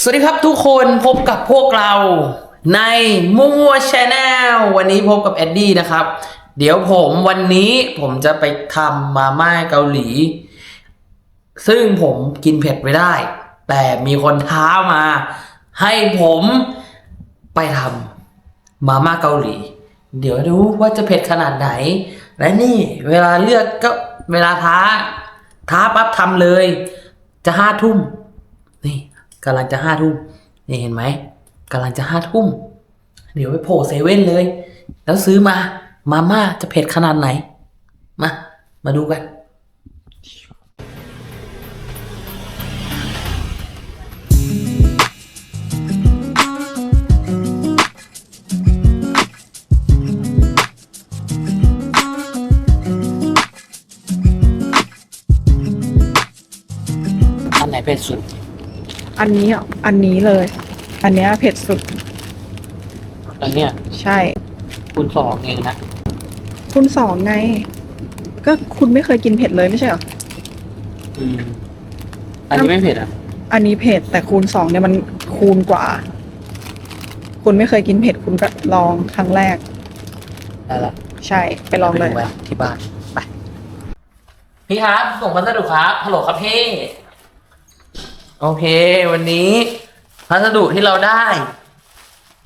สวัสดีครับทุกคนพบกับพวกเราในมัวชาแนลวันนี้พบกับแอดดี้นะครับ เดี๋ยวผมวันนี้ผมจะไปทำมาม่าเกาหลี ซึ่งผมกินเผ็ดไม่ได้ แต่มีคนท้ามา ให้ผมไปทำมาม่าเกาหลี เดี๋ยวดูว่าจะเผ็ดขนาดไหน และนี่เวลาเลือกก็เวลาท้า ท้าปั๊บทำเลย จะห้าทุ่ม กำลังจะห้าทุ่มนี่เห็นไหมกำลังจะห้าทุ่ม เดี๋ยวไปโผล่เซเว่นเลย แล้วซื้อมา มาม่าจะเผ็ดขนาดไหน มา มาดูกันอันไหนเผ็ดสุด อันนี้อะอันนี้เลย อันเนี้ยเผ็ดสุดอันเนี้ยใช่ คูณสองเองนะคุณสองไง ก็คุณไม่เคยกินเผ็ดเลยไม่ใช่เหรอ อืมอันนี้ไม่เผ็ดอะ อันนี้เผ็ดแต่คูณสองเนี่ยมันคูณกว่า คุณไม่เคยกินเผ็ดคุณก็ลองครั้งแรก ได้ละใช่ ไปลองเลย ไปดูไว้ที่บ้าน ไป พี่ครับ ส่งพัสดุครับ ฮัลโหลครับพี่ โอเค วันนี้พัสดุที่เราได้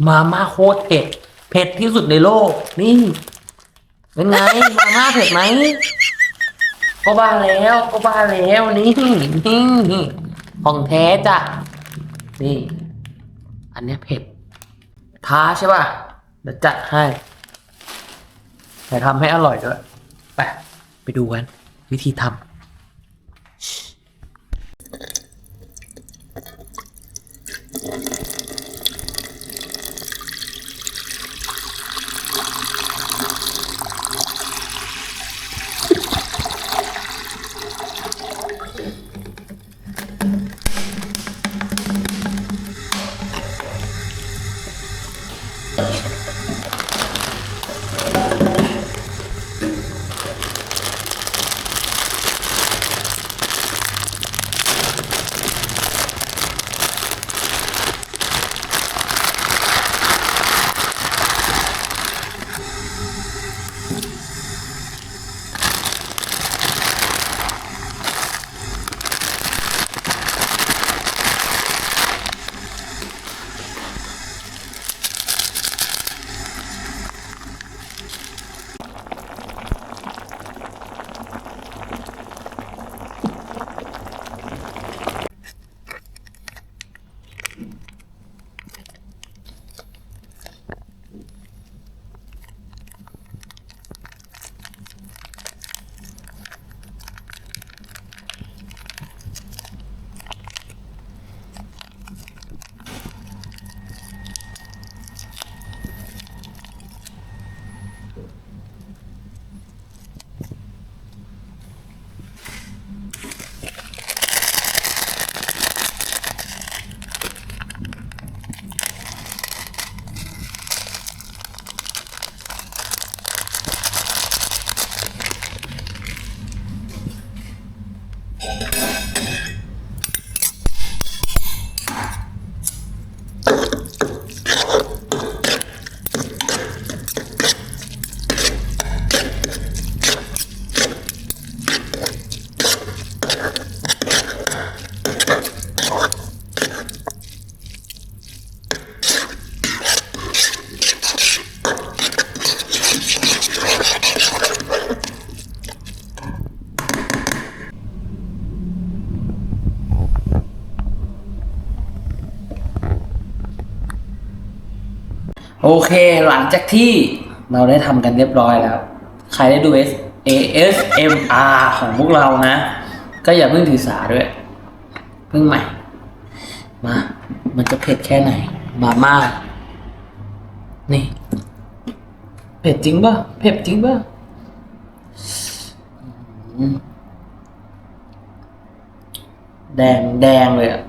มาม่าโคตรเผ็ดเผ็ดที่สุดในโลก นี่ เป็นไง มาม่าเผ็ดไหมก็บ้าแล้วก็บ้าแล้วนี่นี่ของแท้จ้ะนี่ อันนี้เผ็ดท้าใช่ป่ะเดี๋ยวจัดให้แต่ทำให้อร่อยด้วยไปไปดูกัน วิธีทำ โอเคหลังจากที่เราได้ทำกันเรียบร้อยแล้ว ใครได้ดู ASMR ของพวกเรานะ ก็อย่าเพิ่งถือสาด้วย เพิ่งใหม่ มา มันจะเผ็ดแค่ไหน มาม่า นี่ เผ็ดจริงป่ะ เผ็ดจริงป่ะแดงแดงเลยอะ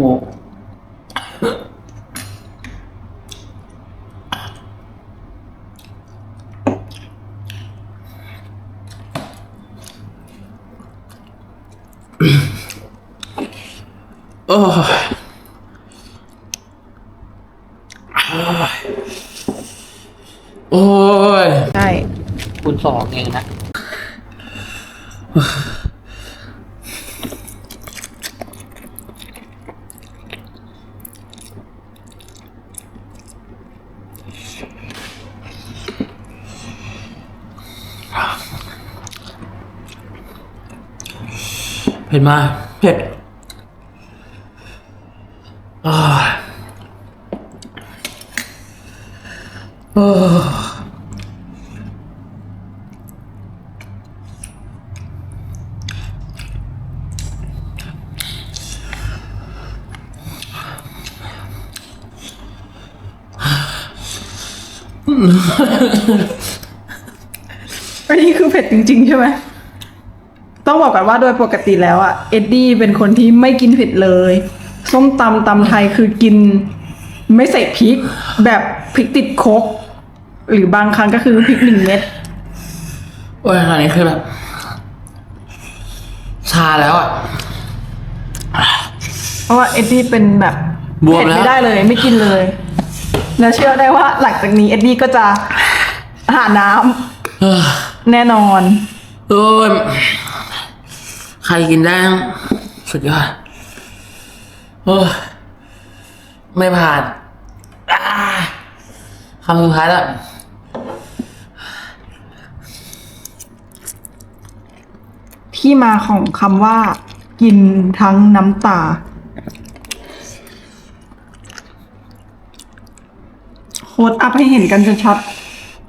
หหโอ้ยโอ้ย ใช่คุณสองเองนะ เผ็ดมาเผ็ดอ่าโอ้อันนี้คือเผ็ดจริง ๆ ใช่ไหม ต้องบอกกันว่าโดยปกติแล้วอะเอ็ดดี้เป็นคนที่ไม่กินเผ็ดเลย ส้มตำตำไทยคือกิน ไม่ใส่พริก แบบพริกติดโคกหรือบางครั้งก็คือพริกหนึ่งเม็ดโอ้ยอันนี้คือแบบชาแล้วอะ เพราะว่าเอ็ดดี้เป็นแบบบวมเผ็ดแล้ว ไม่ได้เลย ไม่กินเลย แล้วเชื่อได้ว่าหลังจากนี้เอ็ดดี้ก็จะหาน้ำเออแน่นอนโอ้ยใครกินได้สุดยอดโอ้ยไม่ผ่านอ่าคำสุดท้ายแล้วที่มาของคำว่า กินทั้งน้ำตา โค้ดอัพให้เห็นกันชัด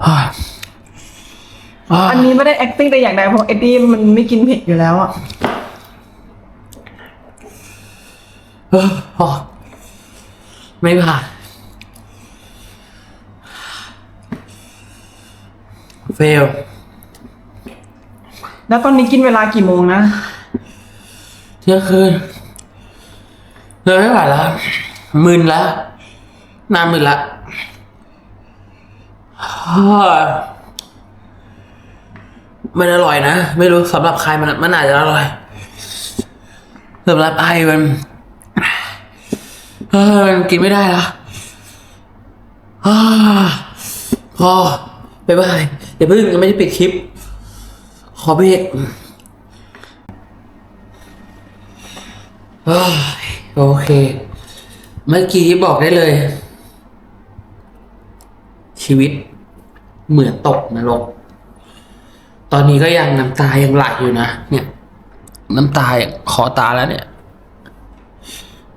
อ่าอ่าๆอันนี้ไม่ได้ acting แต่อย่างใดเพราะเอ็ดดี้มันไม่กินเผ็ดอยู่แล้วอะ เออพอ ไม่ผ่านเฟล แล้วตอนนี้กินเวลากี่โมงนะ เที่ยงคืนเลยไม่ไหวแล้วมึนแล้วหน้ามึนละฮ่ามันอร่อยนะ ไม่รู้สำหรับใครมันมันอาจจะอร่อยสำหรับไอมัน เออกินไม่ได้ละฮ่อไปบายเดี๋ยวเพิ่งยังไม่ได้ปิดคลิป ขอเบรกโอเค เมื่อกี้บอกได้เลย ชีวิตเหมือนตกนรก ตอนนี้ก็ยังน้ำตายังไหลอยู่นะ เนี่ย น้ำตายขอตาแล้วเนี่ย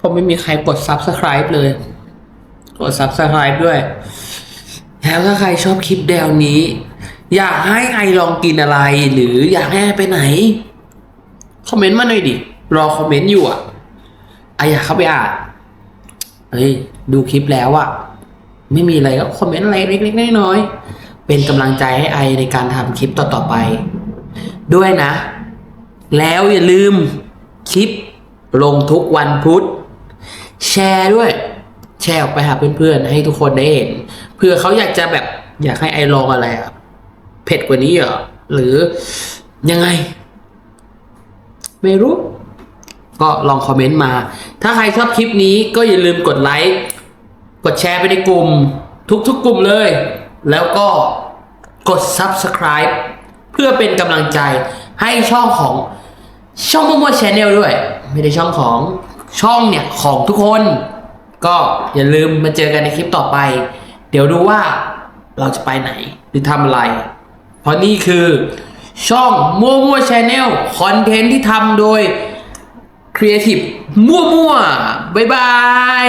ราะไม่มีใครกด subscribe เลย กด subscribe ด้วย แล้วถ้าใครชอบคลิปแนวนี้ อยากให้ไอลองกินอะไร หรืออยากให้ไอไปไหน คอมเมนต์มาหน่อยดิ รอคอมเมนต์อยู่อะไออยากเข้าไปอ่านเฮ้ยดูคลิปแล้วอะไม่มีอะไรก็คอมเมนต์อะไรเล็กๆน้อยๆเป็นกำลังใจให้ไอในการทำคลิปต่อๆไป ด้วยนะ แล้วอย่าลืมคลิปลงทุกวันพุธ แชร์ด้วย แชร์ออกไปหาเพื่อนๆ ให้ทุกคนได้เห็นเผื่อเขาอยากจะแบบอยากให้ไอลองอะไรอะเผ็ดกว่านี้เหรอหรือยังไง ไม่รู้ ก็ลองคอมเมนต์มา ถ้าใครชอบคลิปนี้ก็อย่าลืมกดไลค์กดแชร์ไปในกลุ่ม ทุกๆกลุ่มเลย แล้วก็กด Subscribe เพื่อเป็นกำลังใจให้ช่องของช่องมั่วมัวชแนลด้วย ไม่ได้ช่องของ ช่องเนี่ยของทุกคน ก็อย่าลืมมาเจอกันในคลิปต่อไป เดี๋ยวดูว่าเราจะไปไหนหรือทำอะไร เพราะนี่คือช่องมั่วมัวชแนลคอนเทนต์ที่ทำโดยครีเอทีฟมั่วๆบ๊ายบาย